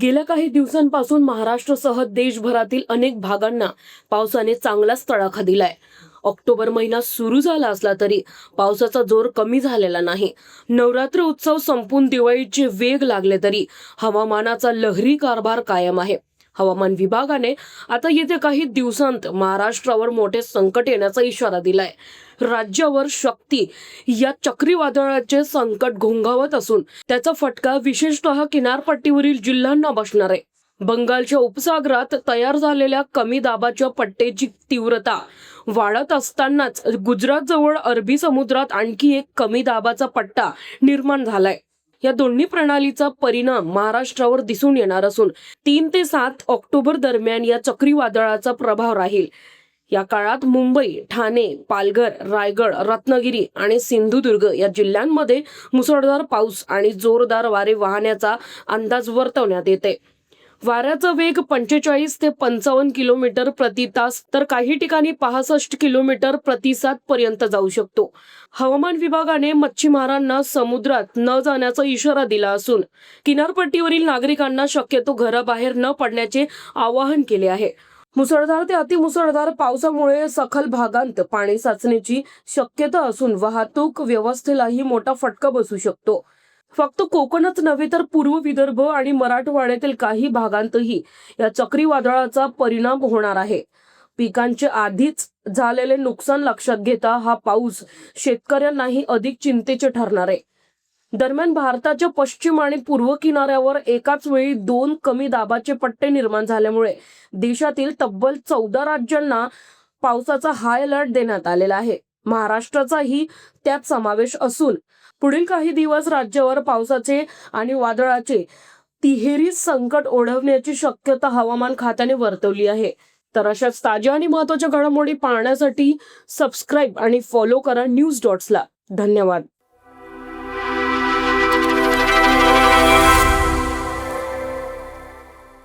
गेल्या काही दिवसांपासून महाराष्ट्रासह देशभरातील अनेक भागांना पावसाने चांगलाच तडाखा दिलाय. ऑक्टोबर महिना सुरू झाला असला तरी पावसाचा जोर कमी झालेला नाही. नवरात्र उत्सव संपून दिवाळीचे वेग लागले तरी हवामानाचा लहरी कारभार कायम आहे. हवामान विभागाने आता येत्या काही दिवसांत महाराष्ट्रावर मोठे संकट येण्याचा इशारा दिलाय. राज्यावर शक्ती या चक्रीवादळाचे संकट घोंघावत असून त्याचा फटका विशेषतः किनारपट्टीवरील जिल्ह्यांना बसणार आहे. बंगालच्या उपसागरात तयार झालेल्या कमी दाबाच्या पट्ट्याची तीव्रता वाढत असतानाच गुजरात जवळ अरबी समुद्रात आणखी एक कमी दाबाचा पट्टा निर्माण झालाय. या दोन्ही प्रणालीचा परिणाम महाराष्ट्रावर दिसून येणार असून तीन ते सात ऑक्टोबर दरम्यान या चक्रीवादळाचा प्रभाव राहील. या काळात मुंबई ठाणे पालघर रायगड रत्नागिरी आणि सिंधुदुर्ग या जिल्ह्यांमध्ये मुसळधार पाऊस आणि जोरदार वारे वाहण्याचा अंदाज वर्तवण्यात येते. वाऱ्याचा वेग पंचेचाळीस ते पंचावन्न किलोमीटर प्रति तास तर काही ठिकाणी पासष्ट किलोमीटर प्रतिसाद पर्यंत जाऊ शकतो. हवामान विभागाने मच्छीमारांना समुद्रात न जाण्याचा इशारा दिला असून किनारपट्टीवरील नागरिकांना शक्यतो घराबाहेर न पडण्याचे आवाहन केले आहे. मुसळधार ते अतिमुसळधार पावसामुळे सखल भागांत पाणी साचण्याची शक्यता असून वाहतूक व्यवस्थेलाही मोठा फटका बसू शकतो. फक्त कोकणच नव्हे तर पूर्व विदर्भ आणि मराठवाड्यातील काही भागांतही या चक्रीवादळाचा परिणाम होणार आहे. पिकांचे आधीच झालेले नुकसान लक्षात घेता हा पाऊस शेतकऱ्यांनाही अधिक चिंतेचे ठरणार आहे. दरम्यान भारताच्या पश्चिम आणि पूर्व किनाऱ्यावर एकाच वेळी दोन कमी दाबाचे पट्टे निर्माण झाल्यामुळे देशातील तब्बल चौदा राज्यांना पावसाचा हाय अलर्ट देण्यात आलेला आहे. महाराष्ट्राचाही त्यात समावेश असून पुढील काही दिवस राज्यावर पावसाचे आणि वादळाचे तिहेरी संकट ओढवण्याची शक्यता हवामान खात्याने वर्तवली आहे. तर अशाच ताज्या आणि महत्त्वाच्या घडामोडी पाहण्यासाठी सबस्क्राईब आणि फॉलो करा न्यूज डॉट्सला धन्यवाद.